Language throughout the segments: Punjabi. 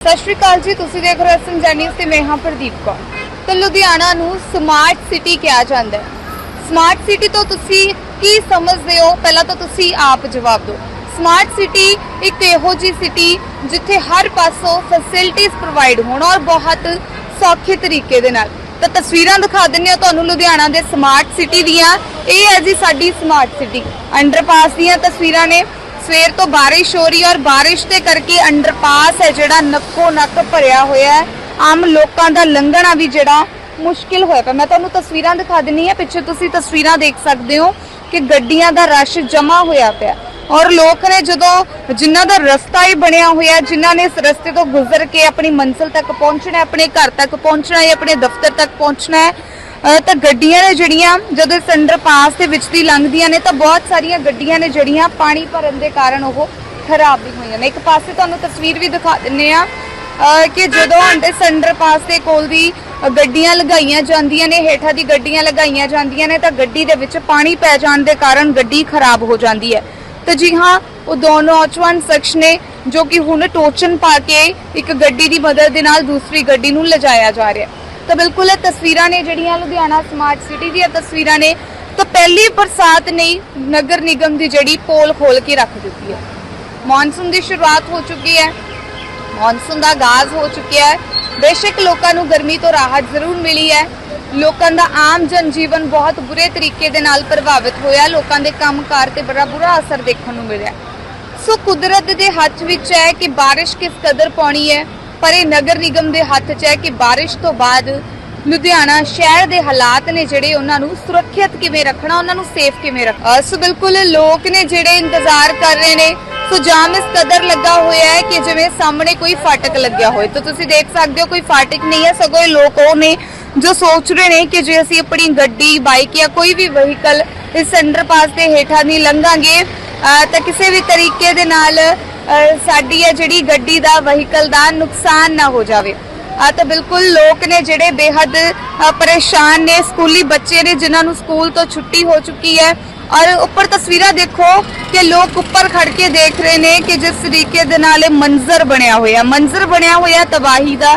ਸਤਿ ਸ਼੍ਰੀ ਅਕਾਲ ਜੀ, ਤੁਸੀਂ ਦੇਖ ਰਹੇ ਹੋ ਸੰਜਾ ਨਿਊਜ਼ ਤੇ ਮੈਂ ਹਾਂ ਪ੍ਰਦੀਪ ਕੌਰ। ਤਾਂ ਲੁਧਿਆਣਾ ਨੂੰ ਸਮਾਰਟ ਸਿਟੀ ਕਿਹਾ ਜਾਂਦਾ ਹੈ। ਸਮਾਰਟ ਸਿਟੀ ਤੋਂ ਤੁਸੀਂ ਕੀ ਸਮਝਦੇ ਹੋ? ਪਹਿਲਾਂ ਤਾਂ ਤੁਸੀਂ ਆਪ ਜਵਾਬ ਦਿਓ। ਸਮਾਰਟ ਸਿਟੀ ਇੱਕ ਇਹੋ ਜੀ ਸਿਟੀ ਜਿੱਥੇ ਹਰ ਪਾਸੋਂ ਫੈਸਿਲਿਟੀਆਂ ਪ੍ਰੋਵਾਈਡ ਹੋਣ ਔਰ ਬਹੁਤ ਸੌਖੇ ਤਰੀਕੇ ਦੇ ਨਾਲ। ਤਾਂ ਤਸਵੀਰਾਂ ਦਿਖਾ ਦਿੰਨੇ ਆ ਤੁਹਾਨੂੰ ਲੁਧਿਆਣਾ ਦੇ ਸਮਾਰਟ ਸਿਟੀ ਦੀਆਂ। ਇਹ ਹੈ ਜੀ ਸਾਡੀ ਸਮਾਰਟ ਸਿਟੀ ਅੰਡਰਪਾਸ ਦੀਆਂ ਤਸਵੀਰਾਂ ਨੇ। ਸਵੇਰ ਤੋਂ ਬਾਰਿਸ਼ ਹੋ ਰਹੀ ਹੈ ਔਰ ਬਾਰਿਸ਼ ਦੇ ਕਰਕੇ ਅੰਡਰਪਾਸ ਹੈ ਜਿਹੜਾ ਨੱਕੋ ਨੱਕ ਭਰਿਆ ਹੋਇਆ ਹੈ। ਆਮ ਲੋਕਾਂ ਦਾ ਲੰਘਣਾ ਵੀ ਜਿਹੜਾ ਮੁਸ਼ਕਿਲ ਹੋਇਆ ਪਿਆ। ਮੈਂ ਤੁਹਾਨੂੰ ਤਸਵੀਰਾਂ ਦਿਖਾ ਦਿੰਨੀ ਆ ਪਿੱਛੇ ਤੁਸੀਂ ਤਸਵੀਰਾਂ ਦੇਖ ਸਕਦੇ ਹੋ ਕਿ ਗੱਡੀਆਂ ਦਾ ਰਸ਼ ਜਮਾ ਹੋਇਆ ਪਿਆ। ਔਰ ਲੋਕ ਨੇ ਜਦੋਂ ਜਿਨ੍ਹਾਂ ਦਾ ਰਸਤਾ ਹੀ ਬਣਿਆ ਹੋਇਆ ਹੈ, ਜਿਨ੍ਹਾਂ ਨੇ ਇਸ ਰਸਤੇ ਤੋਂ ਗੁਜ਼ਰ ਕੇ ਆਪਣੀ ਮੰਜ਼ਿਲ ਤੱਕ ਪਹੁੰਚਣਾ ਆਪਣੇ ਘਰ ਤੱਕ ਪਹੁੰਚਣਾ ਹੈ ਆਪਣੇ ਦਫ਼ਤਰ ਤੱਕ ਪਹੁੰਚਣਾ ਹੈ ਤਾਂ ਗੱਡੀਆਂ ਨੇ ਜਿਹੜੀਆਂ, ਜਦੋਂ ਇਸ ਅੰਡਰਪਾਸ ਦੇ ਵਿੱਚ ਦੀ ਲੰਘਦੀਆਂ ਨੇ, ਤਾਂ ਬਹੁਤ ਸਾਰੀਆਂ ਗੱਡੀਆਂ ਨੇ ਜਿਹੜੀਆਂ ਪਾਣੀ ਭਰਨ ਦੇ ਕਾਰਨ ਉਹ ਖਰਾਬ ਵੀ ਹੋਈਆਂ ਨੇ। ਇੱਕ ਪਾਸੇ ਤੁਹਾਨੂੰ ਤਸਵੀਰ ਵੀ ਦਿਖਾ ਦਿੰਨੇ ਆ ਕਿ ਜਦੋਂ ਇਸ ਅੰਡਰਪਾਸ ਦੇ ਕੋਲ ਦੀ ਗੱਡੀਆਂ ਲਗਾਈਆਂ ਜਾਂਦੀਆਂ ਨੇ, ਹੇਠਾਂ ਦੀ ਗੱਡੀਆਂ ਲਗਾਈਆਂ ਜਾਂਦੀਆਂ ਨੇ, ਤਾਂ ਗੱਡੀ ਦੇ ਵਿੱਚ ਪਾਣੀ ਪੈ ਜਾਣ ਦੇ ਕਾਰਨ ਗੱਡੀ ਖਰਾਬ ਹੋ ਜਾਂਦੀ ਹੈ। ਤੇ ਜੀ ਹਾਂ, ਉਹ ਦੋ ਨੌਜਵਾਨ ਸ਼ਖਸ ਨੇ, ਜੋ ਕਿ ਹੁਣ ਟੋਚਨ ਪਾ ਕੇ ਇੱਕ ਗੱਡੀ ਦੀ ਮਦਦ ਦੇ ਨਾਲ ਦੂਸਰੀ ਗੱਡੀ ਨੂੰ ਲਿਜਾਇਆ ਜਾ ਰਿਹਾ। ਹੈ ਤਾਂ ਬਿਲਕੁਲ ਇਹ ਤਸਵੀਰਾਂ ਨੇ ਜਿਹੜੀਆਂ ਲੁਧਿਆਣਾ ਸਮਾਰਟ ਸਿਟੀ ਦੀਆਂ ਤਸਵੀਰਾਂ ਨੇ, ਤਾਂ ਪਹਿਲੀ ਬਰਸਾਤ ਨੇ ਨਗਰ ਨਿਗਮ ਦੀ ਜਿਹੜੀ ਪੋਲ ਖੋਲ ਕੇ ਰੱਖ ਦਿੱਤੀ ਹੈ। ਮੌਨਸੂਨ ਦੀ ਸ਼ੁਰੂਆਤ ਹੋ ਚੁੱਕੀ ਹੈ। ਮੌਨਸੂਨ ਦਾ ਆਗਾਜ਼ ਹੋ ਚੁੱਕਿਆ ਹੈ। ਬੇਸ਼ੱਕ ਲੋਕਾਂ ਨੂੰ ਗਰਮੀ ਤੋਂ ਰਾਹਤ ਜ਼ਰੂਰ ਮਿਲੀ ਹੈ। ਲੋਕਾਂ ਦਾ ਆਮ ਜਨ ਜੀਵਨ ਬਹੁਤ ਬੁਰੇ ਤਰੀਕੇ ਦੇ ਨਾਲ ਪ੍ਰਭਾਵਿਤ ਹੋਇਆ। ਲੋਕਾਂ ਦੇ ਕੰਮਕਾਰ ਤੇ ਬੜਾ ਬੁਰਾ ਅਸਰ ਦੇਖਣ ਨੂੰ ਮਿਲਿਆ। ਸੋ ਕੁਦਰਤ ਦੇ ਹੱਥ ਵਿੱਚ ਹੈ ਕਿ ਬਾਰਿਸ਼ ਕਿਸ ਕਦਰ ਪਾਉਣੀ ਹੈ? ਪਰ ਇਹ ਨਗਰ ਨਿਗਮ ਦੇ ਹੱਥ 'ਚ ਹੈ ਕਿ ਬਾਰਿਸ਼ ਤੋਂ ਬਾਅਦ ਲੁਧਿਆਣਾ ਸ਼ਹਿਰ ਦੇ ਹਾਲਾਤ ਨੇ ਜਿਹੜੇ ਉਹਨਾਂ ਨੂੰ ਸੁਰੱਖਿਅਤ ਕਿਵੇਂ ਰੱਖਣਾ, ਉਹਨਾਂ ਨੂੰ ਸੇਫ ਕਿਵੇਂ ਰੱਖਣਾ। ਸੋ ਬਿਲਕੁਲ ਲੋਕ ਨੇ ਜਿਹੜੇ ਇੰਤਜ਼ਾਰ ਕਰ ਰਹੇ ਨੇ, ਸੋ ਜਾਮ ਇਸ ਕਦਰ ਲੱਗਾ ਹੋਇਆ ਹੈ ਕਿ ਜਿਵੇਂ ਸਾਹਮਣੇ ਕੋਈ ਫਾਟਕ ਲੱਗਿਆ ਹੋਵੇ ਤਾਂ ਤੁਸੀਂ ਦੇਖ ਸਕਦੇ ਹੋ ਕੋਈ ਫਾਟਕ ਨਹੀਂ ਹੈ, ਸਗੋਂ ਇਹ ਲੋਕ ਉਹ ਨੇ ਜੋ ਸੋਚ ਰਹੇ ਨੇ ਕਿ ਜੇ ਅਸੀਂ ਆਪਣੀ ਗੱਡੀ, ਬਾਈਕ ਜਾਂ ਕੋਈ ਵੀ ਵਹੀਕਲ ਇਸ ਅੰਡਰਪਾਸ ਦੇ ਹੇਠਾਂ ਦੀ ਲੰਘਾਂਗੇ ਤਾਂ ਕਿਸੇ ਵੀ ਤਰੀਕੇ ਦੇ ਨਾਲ ਸਾਡੀ ਹੈ ਜਿਹੜੀ ਗੱਡੀ ਦਾ ਵਹੀਕਲ ਦਾ ਨੁਕਸਾਨ ਨਾ ਹੋ ਜਾਵੇ। ਆ ਤਾਂ ਬਿਲਕੁਲ ਲੋਕ ਨੇ ਜਿਹੜੇ ਬੇਹੱਦ ਪਰੇਸ਼ਾਨ ਨੇ, ਸਕੂਲੀ ਬੱਚੇ ਨੇ, ਜਿਨ੍ਹਾਂ ਨੂੰ ਸਕੂਲ ਤੋਂ ਛੁੱਟੀ ਹੋ ਚੁੱਕੀ ਹੈ। ਔਰ ਉੱਪਰ ਤਸਵੀਰਾਂ ਦੇਖੋ ਕਿ ਲੋਕ ਉੱਪਰ ਖੜ ਕੇ ਦੇਖ ਰਹੇ ਨੇ ਕਿ ਜਿਸ ਤਰੀਕੇ ਦੇ ਨਾਲ ਇਹ ਮੰਜ਼ਰ ਬਣਿਆ ਹੋਇਆ। ਮੰਜ਼ਰ ਬਣਿਆ ਹੋਇਆ ਤਬਾਹੀ ਦਾ।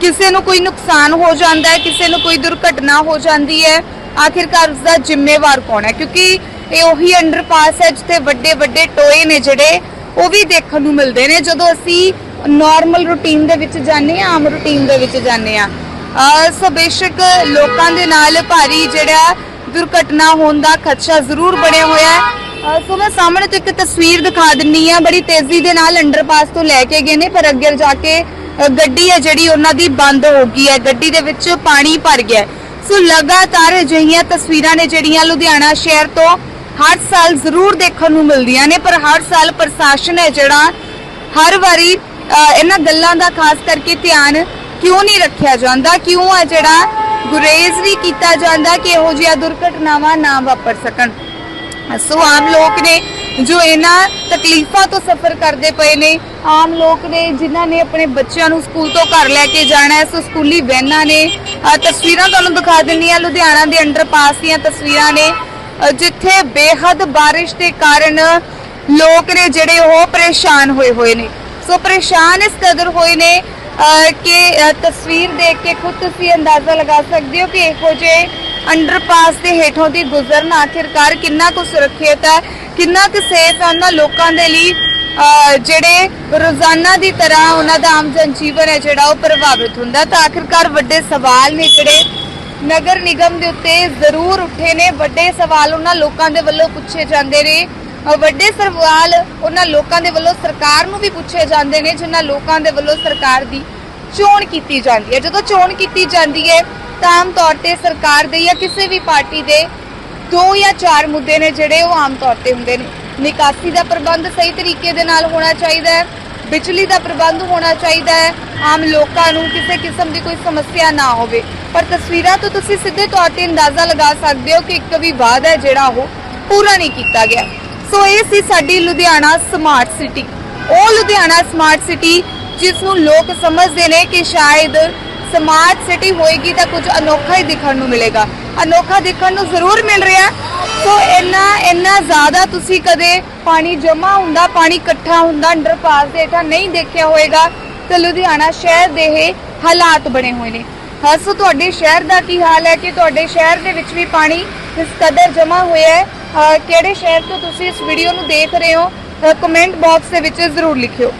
ਕਿਸੇ ਨੂੰ ਕੋਈ ਨੁਕਸਾਨ ਹੋ ਜਾਂਦਾ ਹੈ, ਕਿਸੇ ਨੂੰ ਕੋਈ ਦੁਰਘਟਨਾ ਹੋ ਜਾਂਦੀ ਹੈ, ਆਖਿਰਕਾਰ ਉਸ ਦਾ ਜ਼ਿੰਮੇਵਾਰ ਕੌਣ ਹੈ? ਕਿਉਂਕਿ ਇਹ ਉਹੀ ਅੰਡਰਪਾਸ ਹੈ ਜਿੱਥੇ ਵੱਡੇ ਵੱਡੇ ਟੋਏ ਨੇ ਜਿਹੜੇ ਉਹ ਵੀ ਦੇਖਣ ਨੂੰ ਮਿਲਦੇ ਨੇ। ਜਦੋਂ ਅਸੀਂ ਨਾਰਮਲ ਰੂਟੀਨ ਦੇ ਵਿੱਚ ਜਾਂਦੇ ਆ ਆਮ ਰੂਟੀਨ ਦੇ ਵਿੱਚ ਜਾਂਦੇ ਆ ਸੋ ਬੇਸ਼ੱਕ ਲੋਕਾਂ ਦੇ ਨਾਲ ਭਾਰੀ ਜਿਹੜਾ ਦੁਰਘਟਨਾ ਹੋਣ ਦਾ ਖਦਸ਼ਾ ਜ਼ਰੂਰ ਬਣਿਆ ਹੋਇਆ ਹੈ। ਸੋ ਮੈਂ ਸਾਹਮਣੇ ਤੋਂ ਇੱਕ ਤਸਵੀਰ ਦਿਖਾ ਦਿੰਨੀ ਆ ਬੜੀ ਤੇਜ਼ੀ ਦੇ ਨਾਲ ਅੰਡਰਪਾਸ ਤੋਂ ਲੈ ਕੇ ਗਏ ਨੇ, ਪਰ ਅੱਗੇ ਜਾ ਕੇ ਗੱਡੀ ਹੈ ਜਿਹੜੀ ਉਹਨਾਂ ਦੀ ਬੰਦ ਹੋ ਗਈ ਹੈ। ਗੱਡੀ ਦੇ ਵਿੱਚ ਪਾਣੀ ਭਰ ਗਿਆ ਸੋ ਲਗਾਤਾਰ ਅਜਿਹੀਆਂ ਤਸਵੀਰਾਂ ਨੇ ਜਿਹੜੀਆਂ ਲੁਧਿਆਣਾ ਸ਼ਹਿਰ ਤੋਂ ਹਰ ਸਾਲ ਜ਼ਰੂਰ ਦੇਖਣ ਨੂੰ ਮਿਲਦੀਆਂ ਨੇ, ਪਰ ਹਰ ਸਾਲ ਪ੍ਰਸ਼ਾਸਨ ਹੈ ਜਿਹੜਾ ਹਰ ਵਾਰੀ ਇਹਨਾਂ ਗੱਲਾਂ ਦਾ ਖਾਸ ਕਰਕੇ ਧਿਆਨ ਕਿਉਂ ਨਹੀਂ ਰੱਖਿਆ ਜਾਂਦਾ, ਕਿਉਂ ਆ ਜਿਹੜਾ ਗੁਰੇਜ਼ ਨਹੀਂ ਕੀਤਾ ਜਾਂਦਾ ਕਿ ਇਹੋ ਜਿਹੀਆਂ ਦੁਰਘਟਨਾਵਾਂ ਨਾ ਵਾਪਰ ਸਕਣ। ਸੋ ਆਮ ਲੋਕ ਨੇ ਜੋ ਇਹਨਾਂ ਤਕਲੀਫਾਂ ਤੋਂ ਸਫਰ ਕਰਦੇ ਪਏ ਨੇ, ਆਮ ਲੋਕ ਨੇ ਜਿਨ੍ਹਾਂ ਨੇ ਆਪਣੇ ਬੱਚਿਆਂ ਨੂੰ ਸਕੂਲ ਤੋਂ ਘਰ ਲੈ ਕੇ ਜਾਣਾ ਹੈ, ਸੋ ਸਕੂਲੀ ਵੈਨਾਂ ਨੇ ਤਸਵੀਰਾਂ ਤੁਹਾਨੂੰ ਦਿਖਾ ਦਿੰਨੀ ਆ ਲੁਧਿਆਣਾ ਦੇ ਅੰਡਰਪਾਸ ਦੀਆਂ ਤਸਵੀਰਾਂ ਨੇ। ਜਿੱਥੇ ਬੇਹੱਦ ਬਾਰਿਸ਼ ਦੇ ਕਾਰਨ ਲੋਕ ਨੇ ਜਿਹੜੇ ਉਹ ਪਰੇਸ਼ਾਨ ਹੋਏ ਹੋਏ ਨੇ। ਸੋ ਪਰੇਸ਼ਾਨ ਇਸ ਕਦਰ ਹੋਏ ਨੇ ਕਿ ਤਸਵੀਰ ਦੇਖ ਕੇ ਖੁਦ ਤੁਸੀਂ ਅੰਦਾਜ਼ਾ ਲਗਾ ਸਕਦੇ ਹੋ ਕਿ ਇਹੋ ਜਿਹੇ ਅੰਡਰਪਾਸ ਦੇ ਹੇਠੋਂ ਦੀ ਗੁਜ਼ਰਨਾ ਆਖਿਰਕਾਰ ਕਿੰਨਾ ਕੁ ਸੁਰੱਖਿਅਤ ਹੈ, ਕਿੰਨਾ ਕੁ ਸੇਫ ਹੈ ਉਹਨਾਂ ਲੋਕਾਂ ਦੇ ਲਈ ਅਹ ਜਿਹੜੇ ਰੋਜ਼ਾਨਾ ਦੀ ਤਰ੍ਹਾਂ ਉਹਨਾਂ ਦਾ ਆਮ ਜਨ ਜੀਵਨ ਹੈ ਜਿਹੜਾ ਉਹ ਪ੍ਰਭਾਵਿਤ ਹੁੰਦਾ। ਤਾਂ ਆਖਿਰਕਾਰ ਵੱਡੇ ਸਵਾਲ ਨੇ ਜਿਹੜੇ ਨਗਰ ਨਿਗਮ ਦੇ ਉੱਤੇ ਜ਼ਰੂਰ ਉੱਠੇ ਨੇ। ਵੱਡੇ ਸਵਾਲ ਉਹਨਾਂ ਲੋਕਾਂ ਦੇ ਵੱਲੋਂ ਪੁੱਛੇ ਜਾਂਦੇ ਨੇ। ਅਹ ਵੱਡੇ ਸਵਾਲ ਉਹਨਾਂ ਲੋਕਾਂ ਦੇ ਵੱਲੋਂ ਸਰਕਾਰ ਨੂੰ ਵੀ ਪੁੱਛੇ ਜਾਂਦੇ ਨੇ, ਜਿਨ੍ਹਾਂ ਲੋਕਾਂ ਦੇ ਵੱਲੋਂ ਸਰਕਾਰ ਦੀ ਚੋਣ ਕੀਤੀ ਜਾਂਦੀ ਹੈ। ਜਦੋਂ ਚੋਣ ਕੀਤੀ ਜਾਂਦੀ ਹੈ, ਤਾਂ ਆਮ ਤੌਰ ਤੇ ਸਰਕਾਰ ਦੇ ਜਾਂ ਕਿਸੇ ਵੀ ਪਾਰਟੀ ਦੇ ਦੋ ਜਾਂ ਚਾਰ ਮੁੱਦੇ ਨੇ ਜਿਹੜੇ ਉਹ ਆਮ ਤੌਰ ਤੇ ਹੁੰਦੇ ਨੇ। ਨਿਕਾਸੀ ਦਾ ਪ੍ਰਬੰਧ ਸਹੀ ਤਰੀਕੇ ਦੇ ਨਾਲ ਹੋਣਾ ਚਾਹੀਦਾ ਹੈ। ਬਿਜਲੀ ਦਾ ਪ੍ਰਬੰਧ ਹੋਣਾ ਚਾਹੀਦਾ ਹੈ, ਆਮ ਲੋਕਾਂ ਨੂੰ ਕਿਸੇ ਕਿਸਮ ਦੀ ਕੋਈ ਸਮੱਸਿਆ ਨਾ ਹੋਵੇ। ਪਰ ਤਸਵੀਰਾਂ ਤੋਂ ਤੁਸੀਂ ਸਿੱਧੇ ਤੌਰ ਤੇ ਅੰਦਾਜ਼ਾ ਲਗਾ ਸਕਦੇ ਹੋ ਕਿ ਇੱਕ ਵੀ ਵਾਅਦਾ ਹੈ ਜਿਹੜਾ ਉਹ ਪੂਰਾ ਨਹੀਂ ਕੀਤਾ ਗਿਆ। ਸੋ ਇਹ ਸੀ ਸਾਡੀ ਲੁਧਿਆਣਾ ਸਮਾਰਟ ਸਿਟੀ ਉਹ ਲੁਧਿਆਣਾ ਸਮਾਰਟ ਸਿਟੀ ਜਿਸ ਨੂੰ ਲੋਕ ਸਮਝਦੇ ਨੇ ਕਿ ਸ਼ਾਇਦ ਸਮਾਰਟ ਸਿਟੀ ਹੋਏਗੀ ਤਾਂ ਕੁਝ ਅਨੋਖਾ ਹੀ ਦਿਖਣ ਨੂੰ ਮਿਲੇਗਾ। ਅਨੋਖਾ ਦੇਖਣ ਨੂੰ ਜ਼ਰੂਰ ਮਿਲ ਰਿਹਾ ਸੋ ਇੰਨਾ ਇੰਨਾ ਜ਼ਿਆਦਾ ਤੁਸੀਂ ਕਦੇ ਪਾਣੀ ਜਮਾ ਹੁੰਦਾ, ਪਾਣੀ ਇਕੱਠਾ ਹੁੰਦਾ, ਅੰਡਰਪਾਸ ਦੇ ਹੇਠਾਂ ਨਹੀਂ ਦੇਖਿਆ ਹੋਵੇਗਾ ਤਾਂ ਲੁਧਿਆਣਾ ਸ਼ਹਿਰ ਦੇ ਇਹ ਹਾਲਾਤ ਬਣੇ ਹੋਏ ਨੇ। ਹਾਂ, ਸੋ ਤੁਹਾਡੇ ਸ਼ਹਿਰ ਦਾ ਕੀ ਹਾਲ ਹੈ ਕਿ ਤੁਹਾਡੇ ਸ਼ਹਿਰ ਦੇ ਵਿੱਚ ਵੀ ਪਾਣੀ ਇਸ ਕਦਰ ਜਮ੍ਹਾਂ ਹੋਇਆ ਹੈ? ਕਿਹੜੇ ਸ਼ਹਿਰ ਤੋਂ ਤੁਸੀਂ ਇਸ ਵੀਡੀਓ ਨੂੰ ਦੇਖ ਰਹੇ ਹੋ? ਕਮੈਂਟ ਬਾਕਸ ਦੇ ਵਿੱਚ ਜ਼ਰੂਰ ਲਿਖਿਓ।